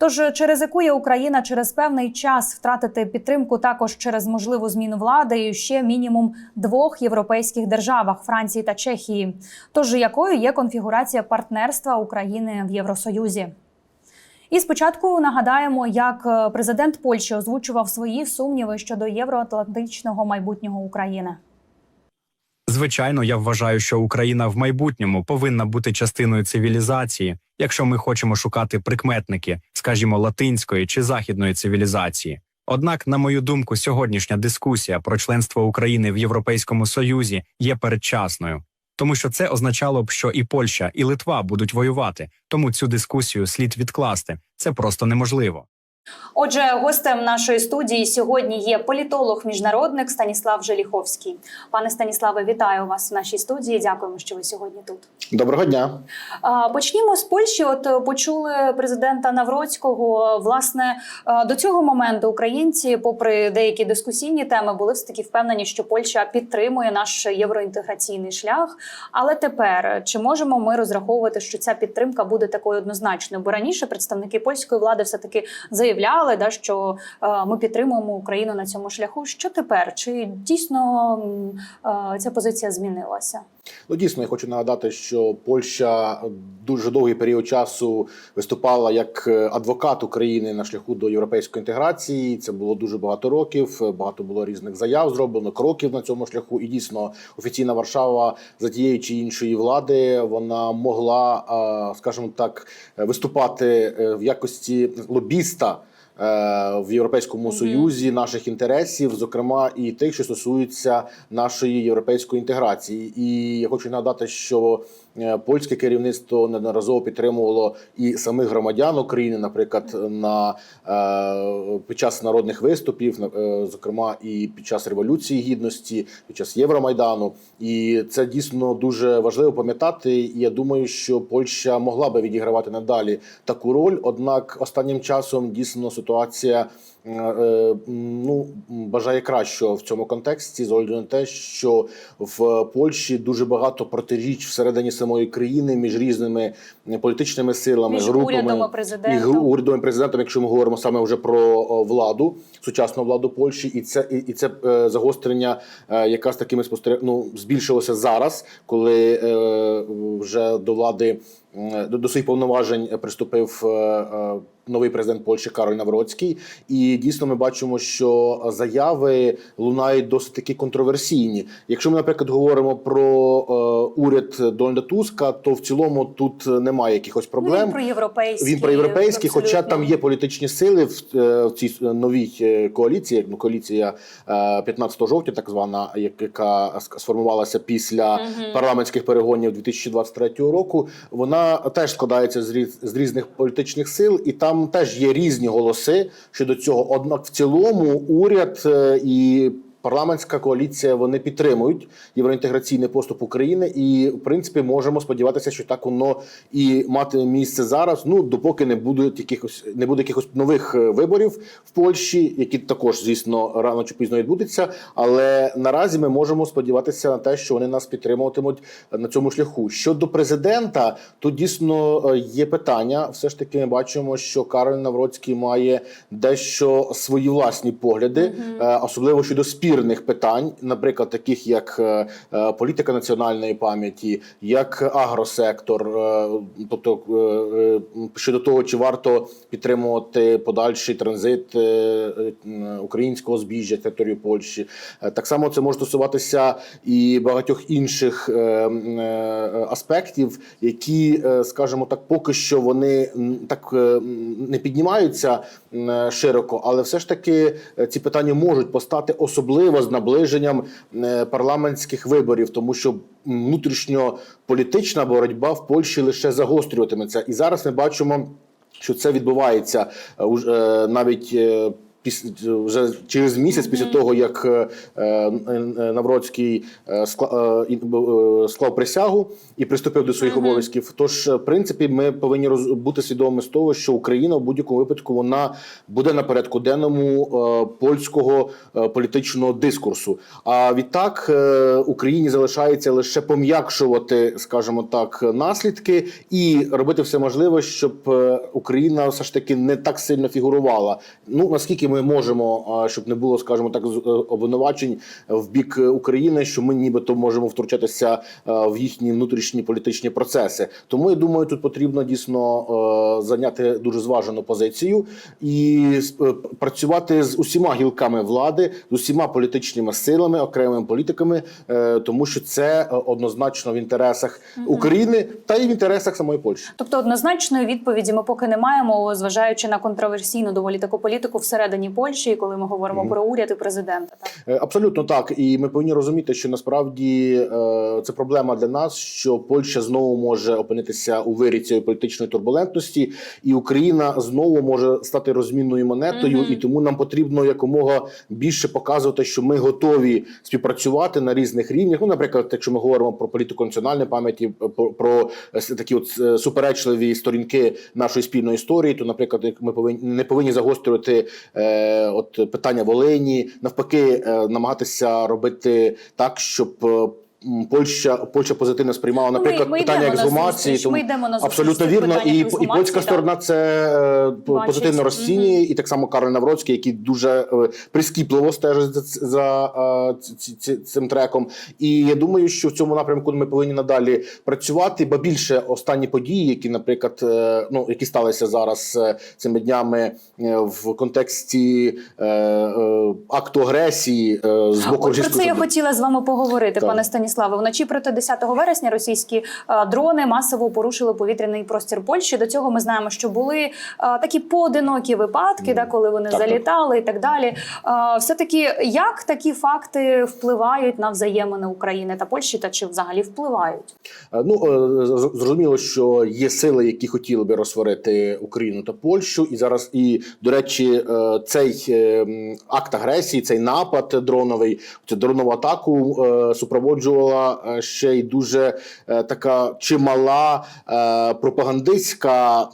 Тож чи ризикує Україна через певний час втратити підтримку також через можливу зміну влади і ще мінімум двох європейських державах Франції та Чехії? Тож якою є конфігурація партнерства України в Євросоюзі? І спочатку нагадаємо, як е, президент Польщі озвучував свої сумніви щодо євроатлантичного майбутнього України. Звичайно, я вважаю, що Україна в майбутньому повинна бути частиною цивілізації, якщо ми хочемо шукати прикметники, скажімо, латинської чи західної цивілізації. Однак, на мою думку, сьогоднішня дискусія про членство України в Європейському Союзі є передчасною, тому що це означало б, що і Польща, і Литва будуть воювати. Тому цю дискусію слід відкласти. Це просто неможливо. Отже, гостем нашої студії сьогодні є політолог-міжнародник Станіслав Желіховський. Пане Станіславе, вітаю вас в нашій студії. Дякуємо, що ви сьогодні тут. Доброго дня. Почнімо з Польщі. От е, почули президента Навроцького. Власне, е, до цього моменту українці, попри деякі дискусійні теми, були все таки впевнені, що Польща підтримує наш євроінтеграційний шлях. Але тепер чи можемо ми розраховувати, що ця підтримка буде такою однозначною? Бо раніше представники польської влади все таки заявляли, да, що е, ми підтримуємо Україну на цьому шляху. Що тепер? Чи дійсно е, ця позиція змінилася? Ну дійсно, я хочу нагадати, що Польща дуже довгий період часу виступала як е, адвокат України на шляху до європейської інтеграції. Це було дуже багато років. Багато було різних заяв зроблено, кроків на цьому шляху. І дійсно офіційна Варшава за тієї чи іншої влади вона могла, скажімо так, виступати в якості лобіста. Е, В європейському союзі наших інтересів, зокрема і тих, що стосуються нашої європейської інтеграції, і я хочу нагадати, що польське керівництво неодноразово підтримувало і самих громадян України, наприклад, на е, під час народних виступів, е, зокрема і під час революції гідності, під час Євромайдану. І це дійсно дуже важливо пам'ятати. І я думаю, що Польща могла би відігравати надалі таку роль. Однак останнім часом дійсно ситуація. Е, Ну, бажає кращого в цьому контексті, з огляду на те, що в Польщі дуже багато протиріч всередині самої країни між різними політичними силами, Між групами урядом і урядом і президентом, якщо ми говоримо саме вже про владу, сучасну владу Польщі, і це і, і це е, загострення е, якраз такими спостерег... ну, збільшилося зараз, коли е, вже до влади до, до своїх повноважень приступив е, е, новий президент Польщі Кароль Навроцький. І дійсно ми бачимо, що заяви лунають досить таки контроверсійні. Якщо ми, наприклад, говоримо про е, уряд Дональда Туска, то в цілому тут немає якихось проблем. Ну, він про європейські. Він про європейський, хоча там є політичні сили в, е, в цій новій е, коаліції, ну коаліція е, 15 жовтня, так звана, як- яка сформувалася після Мгм. парламентських перегонів 2023 року. Вона теж складається з різ- з різних політичних сил, і там теж є різні голоси щодо цього. Однак, в цілому, уряд е, і Парламентська коаліція вони підтримують євроінтеграційний поступ України, і в принципі можемо сподіватися, що так воно і матиме місце зараз. Ну допоки не будуть якихось не буде якихось нових е, виборів в Польщі, які також, звісно, рано чи пізно відбудуться. Але наразі ми можемо сподіватися на те, що вони нас підтримуватимуть на цьому шляху. Щодо президента, то дійсно е, є питання. Все ж таки, ми бачимо, що Кароль Навроцький має дещо свої власні погляди, е, особливо щодо спірних питань, наприклад, таких як е, е, політика національної пам'яті, як агросектор, е, тобто щодо того, чи варто підтримувати подальший транзит українського збіжжя території Польщі. Так само це може стосуватися і багатьох інших аспектів, які, скажімо так, поки що вони так не піднімаються широко, але все ж таки ці питання можуть постати особливо з наближенням е, парламентських виборів, тому що внутрішньополітична боротьба в Польщі лише загострюватиметься. І зараз ми бачимо, що це відбувається е, е, навіть. Е, піс- вже через місяць після того, як е, е, е, Навроцький е, е, е, склав присягу і приступив до своїх обов'язків. Тож, е, в принципі, ми повинні бути свідомими з того, що Україна в будь-якому випадку вона буде на порядку денному е, польського е, політичного дискурсу. А відтак е, Україні залишається лише пом'якшувати, скажімо так, наслідки і робити все можливе, щоб е, Україна все ж таки не так сильно фігурувала. Ну наскільки ми можемо, щоб не було, скажімо так, е, обвинувачень в бік е, України, що ми нібито можемо втручатися е, в їхні внутрішні політичні процеси. Тому я думаю, тут потрібно дійсно зайняти дуже зважену позицію і працювати з усіма гілками влади, з усіма політичними силами, окремими політиками, тому що це однозначно в інтересах України та й в інтересах самої Польщі. Тобто однозначної відповіді ми поки не маємо, зважаючи на контроверсійну доволі таку політику всередині Польщі, коли ми говоримо про уряд і президента. Так? Е, Абсолютно так, і ми повинні розуміти, що насправді е, це проблема для нас, що Польща знову може опинитися у вирі цієї політичної турбулентності, і Україна знову може стати розмінною монетою, Мгм. і тому нам потрібно якомога більше показувати, що ми готові співпрацювати на різних рівнях. Ну, наприклад, якщо ми говоримо про політику національної пам'яті, про, про е, такі от е, суперечливі сторінки нашої спільної історії, то, наприклад, ми повинні не повинні загострювати е, от питання Волині, навпаки, е, намагатися робити так, щоб. Польща Польща позитивно сприймала, Ну, ми- наприклад, ми питання йдемо на ексгумації. зустріч, ми йдемо на абсолютно вірно, і, і польська так. сторона це е, Бачить. позитивно розцінює, і так само Карл Навроцький, який дуже е, прискіпливо стежить за, за е, цим треком. І я думаю, що в цьому напрямку ми повинні надалі працювати. Ба більше останні події, які, наприклад, ну які сталися зараз цими днями в контексті акту агресії з боку От про це я хотіла з вами поговорити, Так. пане Станіславе. Вночі проти 10 вересня російські е, дрони масово порушили повітряний простір Польщі. До цього ми знаємо, що були е, такі поодинокі випадки, да, коли вони Так, так. залітали і так далі. Все таки, як такі факти впливають на взаємини України та Польщі, та чи взагалі впливають? Е, Ну е, зрозуміло, що є сили, які хотіли би розсварити Україну та Польщу, і зараз і до речі, е, цей е, акт агресії, цей напад дроновий, цю дронову атаку е, супроводжувала е, ще й дуже е, така чимала е, пропагандистська.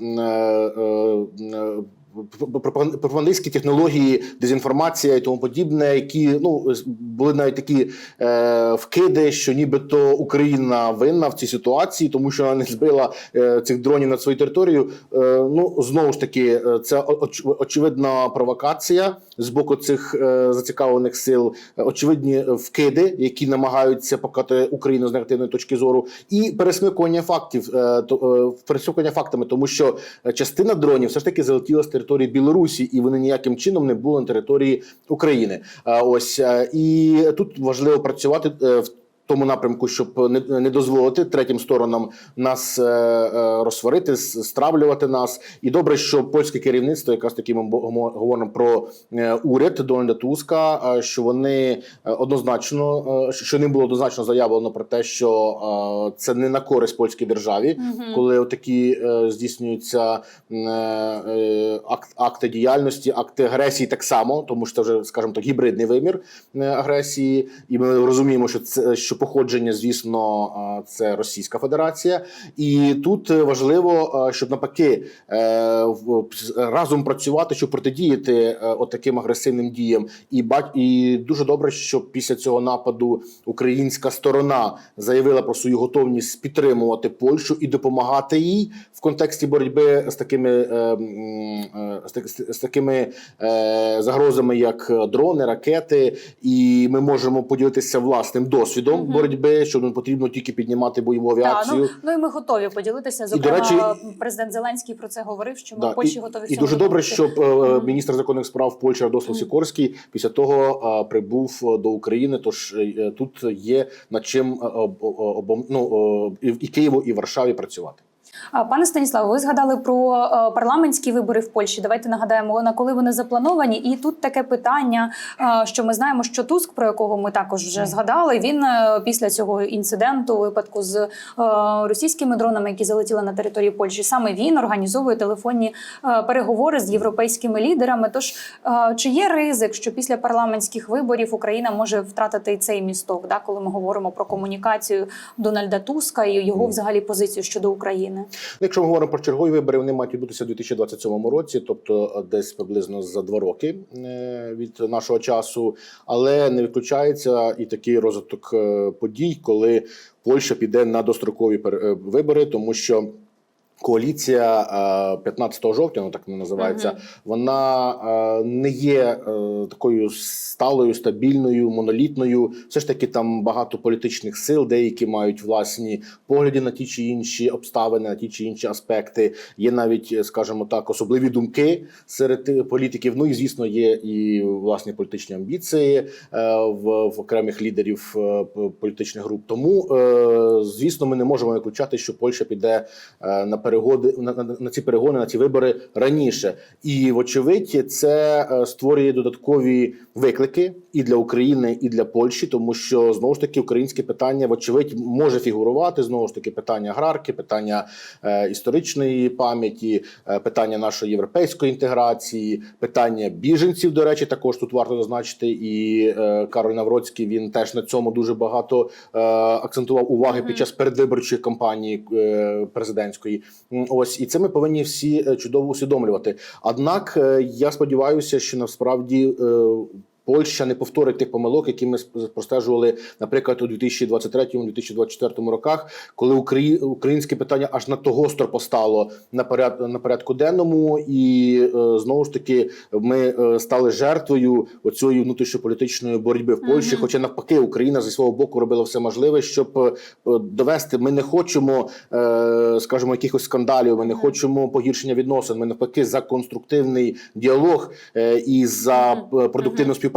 Пропагандистські технології, дезінформація і тому подібне, які ну були навіть такі е, вкиди, що нібито Україна винна в цій ситуації, тому що вона не збила е, цих дронів над свою територію. Е, ну знову ж таки, е, це оч- очевидна провокація з боку цих е, зацікавлених сил, очевидні вкиди, які намагаються показати Україну з негативної точки зору, і пересмикування фактів, е, то е, пересмикування фактами, тому що частина дронів все ж таки залетіла з території Білорусі, і вони ніяким чином не були на території України. Ось е, і тут важливо працювати е, в. Тому напрямку, щоб не, не дозволити третім сторонам нас е, е, розсварити, стравлювати нас. І добре, що польське керівництво, якраз таки ми говоримо про е, уряд Дональда Туска, е, що вони однозначно, е, що ним було однозначно заявлено про те, що е, це не на користь польській державі, коли такі здійснюються акт, акти діяльності, акти агресії так само, тому що це вже, скажімо так, гібридний вимір е, агресії, і ми розуміємо, що це що походження, звісно, це Російська Федерація, і тут е, важливо, щоб навпаки е, разом працювати, щоб протидіяти е, от таким агресивним діям. І і дуже добре, що після цього нападу українська сторона заявила про свою готовність підтримувати Польщу і допомагати їй в контексті боротьби з такими з, такими загрозами, як дрони, ракети. І ми можемо поділитися власним досвідом Мгм. боротьби, що не потрібно тільки піднімати бойову авіацію. Да, ну, ну і ми готові поділитися. І, Зокрема, до речі, президент Зеленський про це говорив, що ми Да, в Польщі і, готові в і цьому дуже добре, що щоб е, міністр законних справ Польщі Радослав. Сікорський після того а, прибув до України. Тож е, тут є над чим об, об- об- ну, е, і, і Києву, і Варшаві працювати. Пане Станіславе, ви згадали про е, парламентські вибори в Польщі. Давайте нагадаємо, на коли вони заплановані. І тут таке питання, е, що ми знаємо, що Туск, про якого ми також вже згадали, він е, після цього інциденту, випадку з російськими дронами, які залетіли на територію Польщі, саме він організовує телефонні переговори з європейськими лідерами. Тож чи є ризик, що після парламентських виборів Україна може втратити і цей місток, да, коли ми говоримо про комунікацію Дональда Туска і його взагалі позицію щодо України? Ну, Якщо ми говоримо про чергові вибори, вони мають відбутися у 2027 році, тобто е, десь приблизно за два роки е, від нашого часу. Але не виключається і такий розвиток е, подій, коли Польща піде на дострокові вибори, тому що. Коаліція е, 15 жовтня, ну так вона називається, Мгм. вона е, не є е, такою сталою, стабільною, монолітною. Все ж таки там багато політичних сил, деякі мають власні погляди на ті чи інші обставини, на ті чи інші аспекти. Є навіть, е, скажімо так, особливі думки серед е, політиків. Ну і звісно, є і власні політичні амбіції е, в, в окремих лідерів е, політичних груп. Тому, е, звісно, ми не можемо виключати, що Польща піде е, на перегоди на, на, на ці перегони, на ці вибори раніше. І вочевидь, це е, створює додаткові виклики і для України, і для Польщі, тому що знову ж таки українське питання, вочевидь, може фігурувати знову ж таки питання аграрки, питання е, історичної пам'яті, е, питання нашої європейської інтеграції, питання біженців. До речі, також тут варто зазначити. І е, Кароль Навроцький він теж на цьому дуже багато е, акцентував уваги під час передвиборчої кампанії е, президентської. Ось і це ми повинні всі е, чудово усвідомлювати. Однак е, я сподіваюся, що насправді. е, Польща не повторить тих помилок, які ми сп- простежували, наприклад, у 2023-2024 роках, коли Украї... українське питання аж надто гостро постало на поряд... на порядку денному, і е, знову ж таки ми е, стали жертвою оцієї внутрішньополітичної боротьби в Польщі. Мгм. Хоча навпаки, Україна зі свого боку робила все можливе, щоб е, довести. Ми не хочемо, скажімо, якихось скандалів. Ми не хочемо погіршення відносин. Ми навпаки за конструктивний діалог і за продуктивну співпрацю.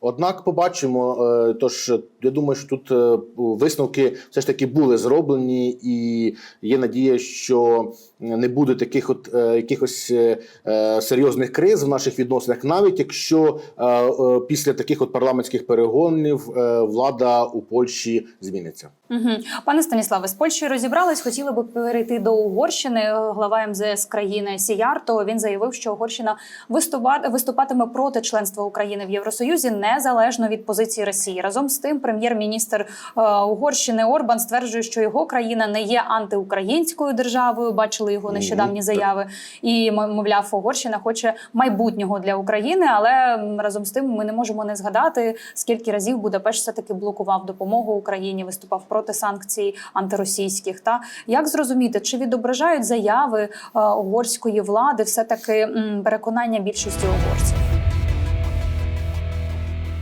Однак, побачимо. е, Тож я думаю, що тут е, висновки все ж таки були зроблені, і є надія, що не буде таких от е, якихось е, е, серйозних криз в наших відносинах, навіть якщо е, е, після таких от парламентських перегонів е, влада у Польщі зміниться. Угу. Пане Станіславе, з Польщею розібрались. Хотіли би перейти до Угорщини. Глава МЗС країни Сіярто він заявив, що Угорщина виступа- виступатиме проти членства України в Євросоюзі незалежно від позиції Росії. Разом з тим, прем'єр-міністр е, Угорщини Орбан стверджує, що його країна не є антиукраїнською державою. Бачили його нещодавні заяви. І мовляв, Угорщина хоче майбутнього для України, але разом з тим ми не можемо не згадати, скільки разів Будапешт все таки блокував допомогу Україні, виступав проти санкцій антиросійських. Та як зрозуміти, чи відображають заяви е, угорської влади все таки переконання більшості угорців?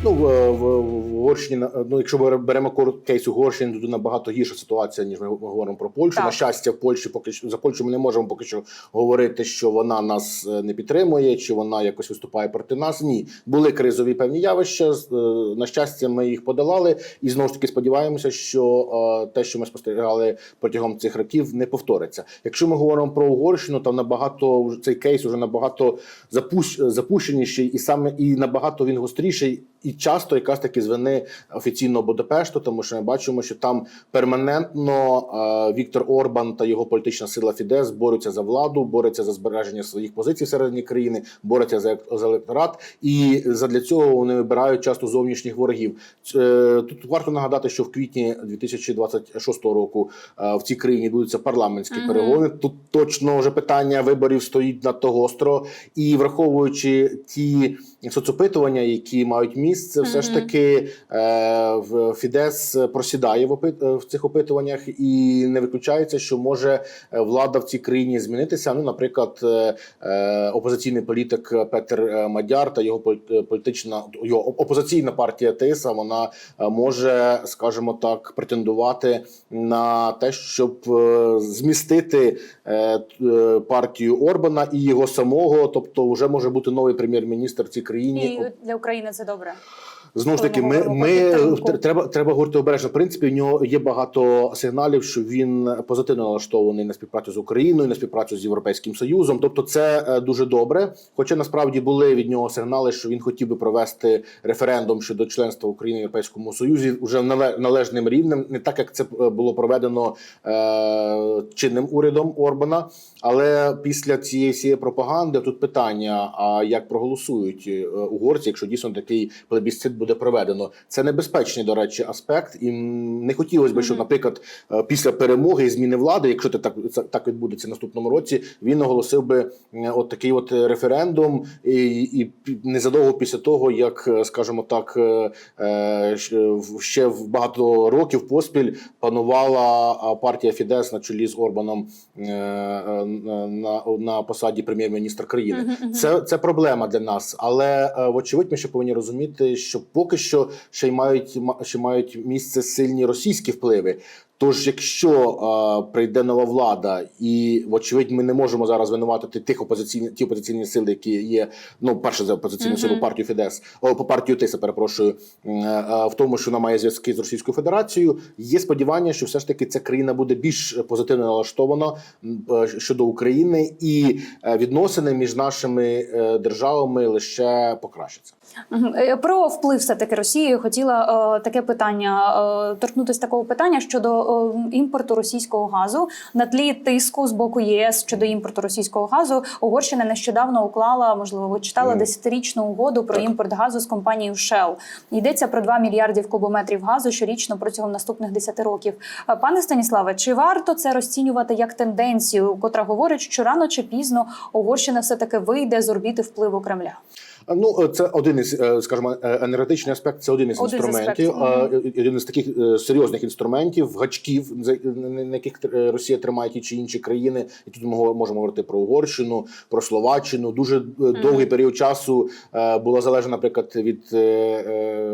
Ну в, в, в Угорщині ну, якщо ми беремо кейс Угорщини, то тут набагато гірша ситуація, ніж ми говоримо про Польщу. Так. На щастя, в Польщі поки що за Польщу ми не можемо поки що говорити, що вона нас е, не підтримує, чи вона якось виступає проти нас. Ні, були кризові певні явища. е, На щастя, ми їх подолали, і знову ж таки сподіваємося, що е, те, що ми спостерігали протягом цих років, не повториться. Якщо ми говоримо про Угорщину, то набагато цей кейс уже набагато запущ, запущеніший, і саме і набагато він гостріший. І часто якраз таки з вини офіційного Будапешту, тому що ми бачимо, що там перманентно е, Віктор Орбан та його політична сила Фідес борються за владу, борються за збереження своїх позицій всередині країни, борються за, ек- за електорат, і задля цього вони вибирають часто зовнішніх ворогів. Е, Тут варто нагадати, що в квітні 2026 року е, в цій країні будуться парламентські Мгм. перегони. Тут точно вже питання виборів стоїть надто гостро, і враховуючи ті соцопитування, які мають місце, все ж таки е, в Фідес просідає в, опит, е, в цих опитуваннях, і не виключається, що може е, влада в цій країні змінитися. Ну, наприклад, е, е, опозиційний політик Петер е, Мадяр та його е, політична його опозиційна партія ТИСА, вона е, може, скажімо так, претендувати на те, щоб е, змістити е, е, партію Орбана і його самого, тобто вже може бути новий прем'єр-міністр в цій країні. І для України це добре. Знову ж таки, ми, ми треба треба говорити обережно. В принципі, в нього є багато сигналів, що він позитивно налаштований на співпрацю з Україною, на співпрацю з Європейським Союзом. Тобто, це е, дуже добре. Хоча насправді були від нього сигнали, що він хотів би провести референдум щодо членства України в Європейському Союзі вже належним рівнем, не так як це е, було проведено е, чинним урядом Орбана. Але після цієї всієї пропаганди тут питання: а як проголосують е, угорці, якщо дійсно такий плебісцит буде проведено? Це небезпечний, до речі, аспект, і не хотілося б, щоб, наприклад, е, після перемоги і зміни влади, якщо це так так відбудеться наступному році, він оголосив би е, от такий от референдум, і, і незадовго після того, як, е, скажімо так, е, е, ще в багато років поспіль панувала партія Фідес на чолі з Орбаном е, е, на, на посаді прем'єр-міністра країни. Це, це проблема для нас, але е, вочевидь, ми ще повинні розуміти, що поки що ще й мають ма- ще мають місце сильні російські впливи. Тож, якщо е, прийде нова влада, і вочевидь, ми не можемо зараз винуватити тих опозиційні ті опозиційні сили, які є ну перше за опозиційну силу партію Фідес, о, по партію Тиса, перепрошую, м, е, в тому, що вона має зв'язки з Російською Федерацією. Є сподівання, що все ж таки ця країна буде більш позитивно налаштована е, щодо України, і е, відносини між нашими е, державами лише покращаться. Е, Про вплив все таки Росії хотіла е, таке питання е, торкнутися такого питання щодо е, імпорту російського газу на тлі тиску з боку ЄС щодо імпорту російського газу. Угорщина нещодавно уклала, можливо, ви читали десятирічну угоду про імпорт газу з компанією Shell. Йдеться про 2 мільярдів кубометрів газу щорічно протягом наступних 10 років. Е, Пане Станіславе, чи варто це розцінювати як тенденцію, котра говорить, що рано чи пізно Угорщина все таки вийде з орбіти впливу Кремля? Ну, е, це один із, е, скажімо, е, енергетичний аспект. Це один із Один інструментів, аспектів, е, один із таких серйозних інструментів, гачків, на яких Росія тримає ті чи інші країни. І тут ми можемо говорити про Угорщину, про Словаччину. Дуже довгий період часу була залежна, наприклад, від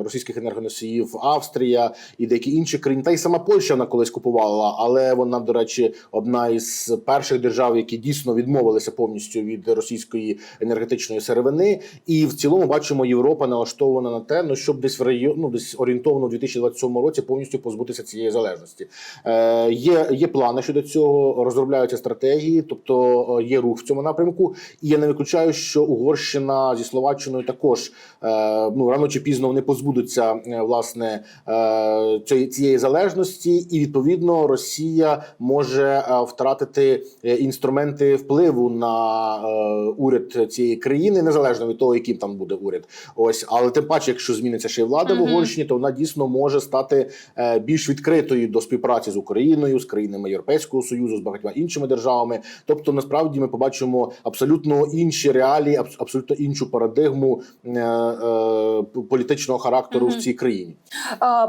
російських енергоносіїв Австрія і деякі інші країни. Та й сама Польща вона колись купувала, але вона, до речі, одна із перших держав, які дійсно відмовилися повністю від російської енергетичної сировини. І в цілому бачимо, Європа налаштована на те, ну щоб десь в район, ну десь орієнтовно у 2027 році повністю позбутися цієї залежності. Е, є, є плани щодо цього, розробляються стратегії, тобто е, є рух в цьому напрямку. І я не виключаю, що Угорщина зі Словаччиною також е, ну рано чи пізно вони позбудуться е, власне е, цієї, залежності, і відповідно Росія може е, втратити інструменти впливу на е, уряд цієї країни, незалежно від того, яким там буде уряд. Ось, але тим паче, якщо зміниться ще й влада в Угорщині, то вона дійсно може стати е, більш відкритою до співпраці з Україною, з країнами Європейського союзу, з багатьма іншими державами. Тобто, насправді, ми побачимо абсолютно інші реалії, абс- абсолютно іншу парадигму е, е, політичного характеру Мгм. в цій країні.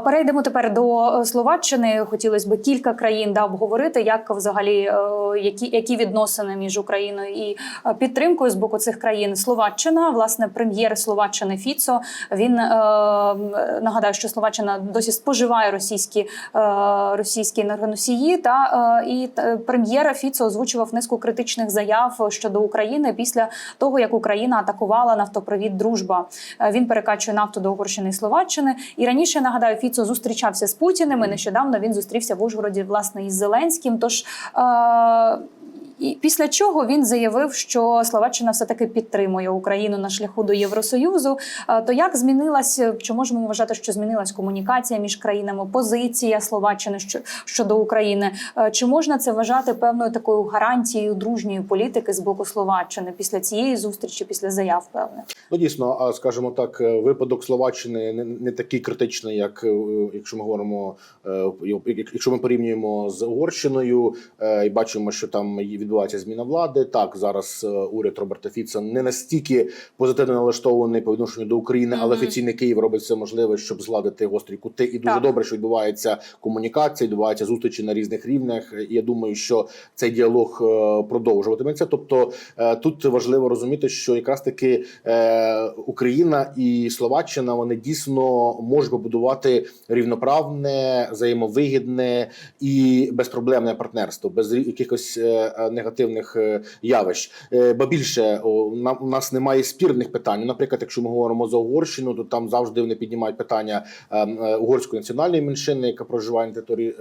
Перейдемо тепер до Словаччини. Хотілося б кілька країн да, обговорити, як взагалі е, які, які відносини між Україною і підтримкою з боку цих країн. Словаччина, власне, прем'єр Словаччини Фіцо. Він е, нагадаю, що Словаччина досі споживає російські, е, російські енергоносії. Та е, і е, прем'єр Фіцо озвучував низку критичних заяв щодо України після того, як Україна атакувала нафтопровід Дружба. Е, Він перекачує нафту до Угорщини і Словаччини. І раніше нагадаю, Фіцо зустрічався з Путіним. І нещодавно він зустрівся в Ужгороді власне із Зеленським. Тож е- і після чого він заявив, що Словаччина все таки підтримує Україну на шляху до Євросоюзу. Е, То як змінилася, чи можемо вважати, що змінилась комунікація між країнами, позиція Словаччини що- щодо України? Е, Чи можна це вважати певною такою гарантією дружньої політики з боку Словаччини після цієї зустрічі, після заяв певних? Ну дійсно, скажімо так, е, випадок Словаччини не, такий критичний, як е, якщо ми говоримо, е, якщо ми порівнюємо з Угорщиною е, і бачимо, що там є- відбувається зміна влади. Так зараз е, уряд Роберта Фіца не настільки позитивно налаштований по відношенню до України, але офіційний Київ робить все можливе, щоб згладити гострі кути. І дуже Так. добре, що відбувається комунікація, відбуваються зустрічі на різних рівнях. І я думаю, що цей діалог е, продовжуватиметься. Тобто е, тут важливо розуміти, що якраз таки Україна і Словаччина вони дійсно можуть побудувати рівноправне, взаємовигідне і безпроблемне партнерство без якихось негативних е, явищ. Е, Ба більше у нас немає спірних питань. Ну, Наприклад, якщо ми говоримо за Угорщину, то там завжди вони піднімають питання е, угорської національної меншини, яка проживає на території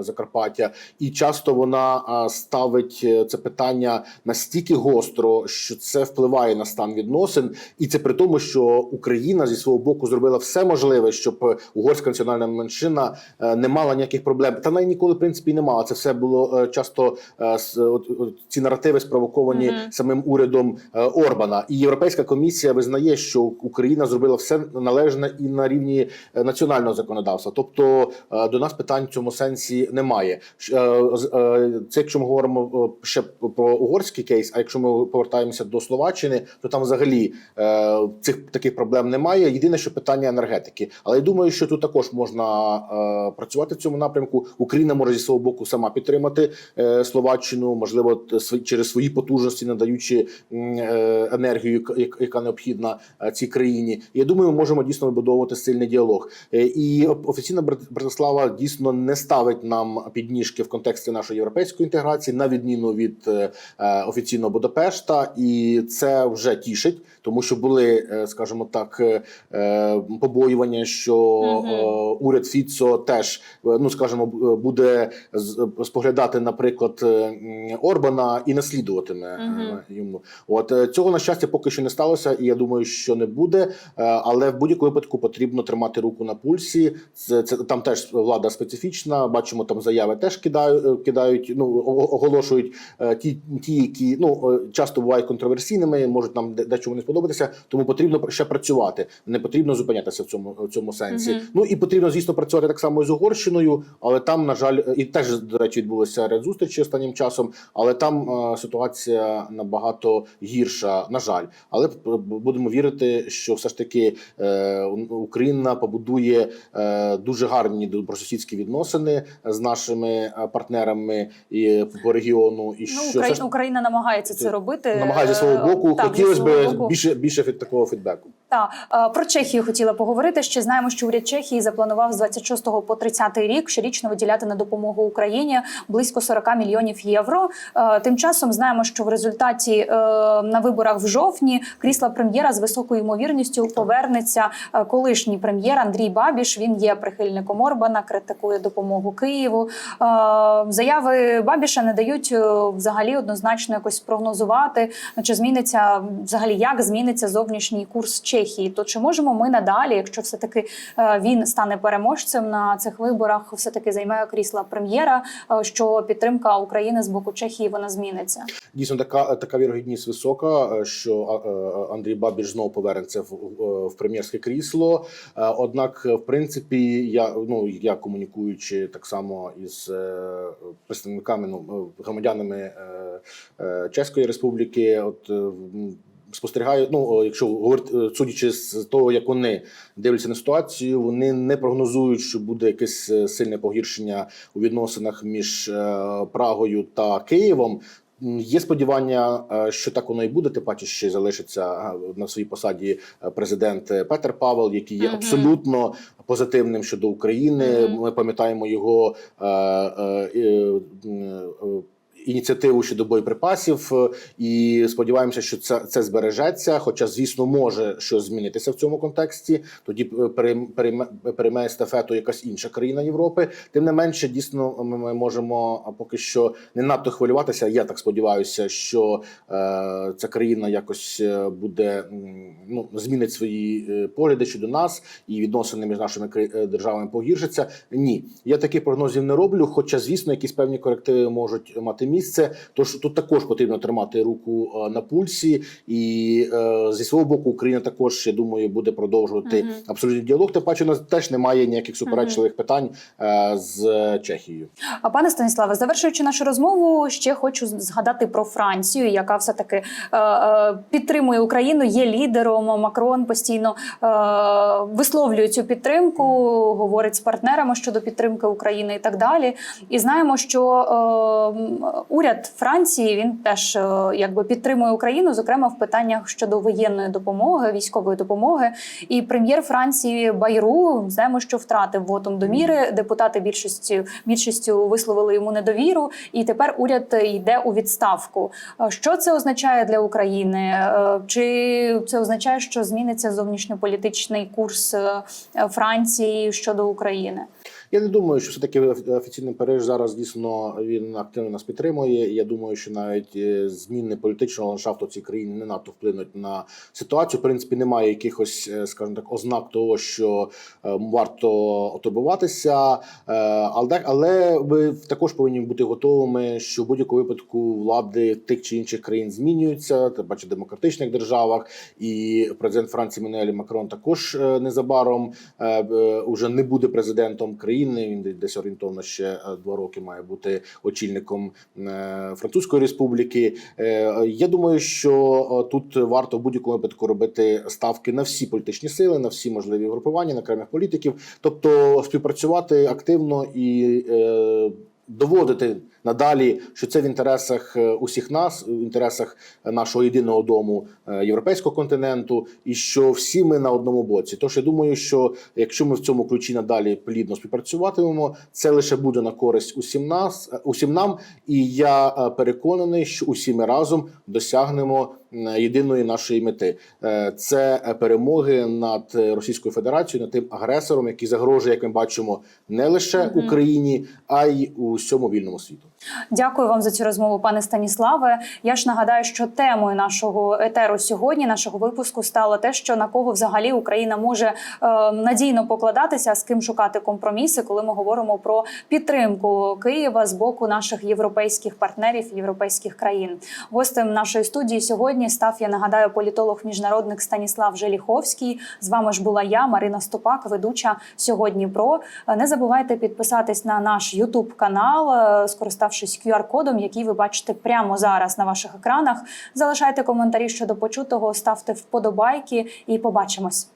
Закарпаття, і часто вона ставить це питання настільки гостро, що це впливає на стан відносин, і це при тому, що Україна зі свого боку зробила все можливе, щоб угорська національна меншина не мала ніяких проблем. Та навіть ніколи в принципі не мала. Це все було часто от, от, ці наративи спровоковані Мгм. самим урядом е, Орбана. І Європейська комісія визнає, що Україна зробила все належне і на рівні е, національного законодавства. Тобто е, до нас питань в цьому сенсі немає. Е, е, Це якщо ми говоримо е, ще про угорський кейс. А якщо ми повертаємося до Словаччини, то там взагалі е, цих таких проблем немає. Єдине, що питання енергетики. Але я думаю, що тут також можна е, працювати в цьому напрямку. Україна може зі свого боку сама підтримати е, Словаччину, можливо, т- через свої потужності, надаючи е, енергію, яка- необхідна е, цій країні. Я думаю, ми можемо дійсно вибудовувати сильний діалог. Е, І офіційна Брат- Братислава дійсно не ставить нам підніжки в контексті нашої європейської інтеграції, на відміну від е, е, офіційного Будапешта, і це вже тішить, тому що були, е, скажімо так, е, е, побоювання, що е, уряд Фіцо теж е, ну скажімо, буде споглядати, наприклад, е, Орбана і наслідуватиме Мгм. йому. От е, цього на щастя поки що не сталося, і я думаю, що не буде. Е, Але в будь-якому випадку потрібно тримати руку на пульсі. Це, це там теж влада специфічна. Бачимо, там заяви теж кидають, кидають. Ну оголошують ті, ті, які ну часто бувають контроверсійними, можуть нам де- дечому не сподобатися. Тому потрібно ще працювати. Не потрібно зупинятися в цьому в цьому сенсі. Мгм. Ну і потрібно, звісно, працювати так само і з Угорщиною, але там, на жаль, і теж до речі, відбулося ряд зустрічей останнім часом. Але там е, ситуація набагато гірша, на жаль. Але будемо вірити, що все ж таки е, Україна побудує е, дуже гарні добросусідські відносини з нашими партнерами і по регіону. І Ну, що Україна, Україна намагається це робити. намагається свого боку. так, Хотілося б більше більше від такого фідбеку. Так, е, про Чехію хотіла поговорити. Ще знаємо, що уряд Чехії запланував з 26 по 30 рік щорічно виділяти на допомогу Україні близько 40 мільйонів євро. Е, Тим часом знаємо, що в результаті е, на виборах в жовтні крісла прем'єра з високою ймовірністю повернеться колишній прем'єр Андрій Бабіш. Він є прихильником Орбана, критикує допомогу Києву. Заяви Бабіша не дають взагалі однозначно якось прогнозувати, чи зміниться взагалі як зміниться зовнішній курс Чехії. То чи можемо ми надалі, якщо все таки він стане переможцем на цих виборах, все таки займе крісла прем'єра, е, що підтримка України з боку Чехії вона зміниться? Дійсно, така така вірогідність висока, е, що е, Андрій Бабіш знову повернеться в, е, в прем'єрське крісло. Е, Однак, е, в принципі, я ну я комунікуючи так само із е, представниками, ну е, громадянами е, е, Чеської Республіки, от. Спостерігаю, ну якщо говорити, е, судячи з того, як вони дивляться на ситуацію, вони не прогнозують, що буде якесь е, сильне погіршення у відносинах між е, Прагою та Києвом. Є сподівання, що так воно і буде. Тим паче ще залишиться на своїй посаді президент Петер Павел, який є абсолютно позитивним щодо України. Ми пам'ятаємо його ініціативу щодо боєприпасів, е, і сподіваємося, що це, це збережеться. Хоча, звісно, може щось змінитися в цьому контексті. Тоді е, перейм- перейме, естафету якась інша країна Європи. Тим не менше, дійсно, ми, можемо поки що не надто хвилюватися. Я так сподіваюся, що е, ця країна якось е, буде ну змінить свої погляди щодо нас і відносини між нашими державами погіршаться. Ні, я таких прогнозів не роблю. Хоча, звісно, якісь певні корективи можуть мати місце. Тож тут також потрібно тримати руку е, на пульсі, і е, зі свого боку Україна також я думаю буде продовжувати Мгм. абсолютний діалог. Тим паче у нас теж немає ніяких суперечливих питань е, з Чехією. А пане Станіславе, завершуючи нашу розмову, ще хочу згадати про Францію, яка все таки підтримує Україну, є лідером. Макрон постійно висловлює цю підтримку, говорить з партнерами щодо підтримки України і так далі. І знаємо, що уряд Франції він теж е, якби підтримує Україну, зокрема в питаннях щодо воєнної допомоги, військової допомоги. І прем'єр Франції Байру знаємо, що втратив вотом довіри. Депутати більшістю більшістю висловили йому недовіру, і тепер уряд йде у відставку. Е, Що це означає для України? Е, Чи це означає, що зміниться зовнішньополітичний курс Франції щодо України? Я не думаю, що все таки офіційний Париж зараз дійсно він активно нас підтримує. Я думаю, що навіть е, зміни політичного ландшафту цій країні не надто вплинуть на ситуацію. В принципі, немає якихось, е, скажімо так, ознак того, що е, варто отурбуватися. Е, Але але ви також повинні бути готовими, що в будь-якому випадку влади тих чи інших країн змінюються. Ти бачиш, демократичних державах, і президент Франції Мануель Макрон також незабаром уже не буде президентом країни. Він десь орієнтовно ще е, два роки має бути очільником е, Французької республіки. Е, Я думаю, що тут варто в будь-якому випадку робити ставки на всі політичні сили, на всі можливі групування, на окремих політиків, тобто співпрацювати активно і доводити надалі, що це в інтересах е, усіх нас, в інтересах нашого єдиного дому е, європейського континенту, і що всі ми на одному боці. Тож я думаю, що якщо ми в цьому ключі надалі плідно співпрацюватимемо, це лише буде на користь усім нас, е, усім нам. І я переконаний, що усі ми разом досягнемо єдиної нашої мети. Це перемоги над Російською Федерацією, над тим агресором, який загрожує, як ми бачимо, не лише Україні, а й усьому вільному світу. Дякую вам за цю розмову, пане Станіславе. Я ж нагадаю, що темою нашого етеру сьогодні, нашого випуску, стало те, що на кого взагалі Україна може е, надійно покладатися, з ким шукати компроміси, коли ми говоримо про підтримку Києва з боку наших європейських партнерів, європейських країн. Гостем нашої студії сьогодні став я нагадаю політолог міжнародник Станіслав Желіховський. З вами ж була я, Марина Ступак, ведуча сьогодні. Про не забувайте підписатись на наш Ютуб канал, е, скориставшись QR-кодом, який ви бачите прямо зараз на ваших екранах. Залишайте коментарі щодо почутого, ставте вподобайки і побачимось.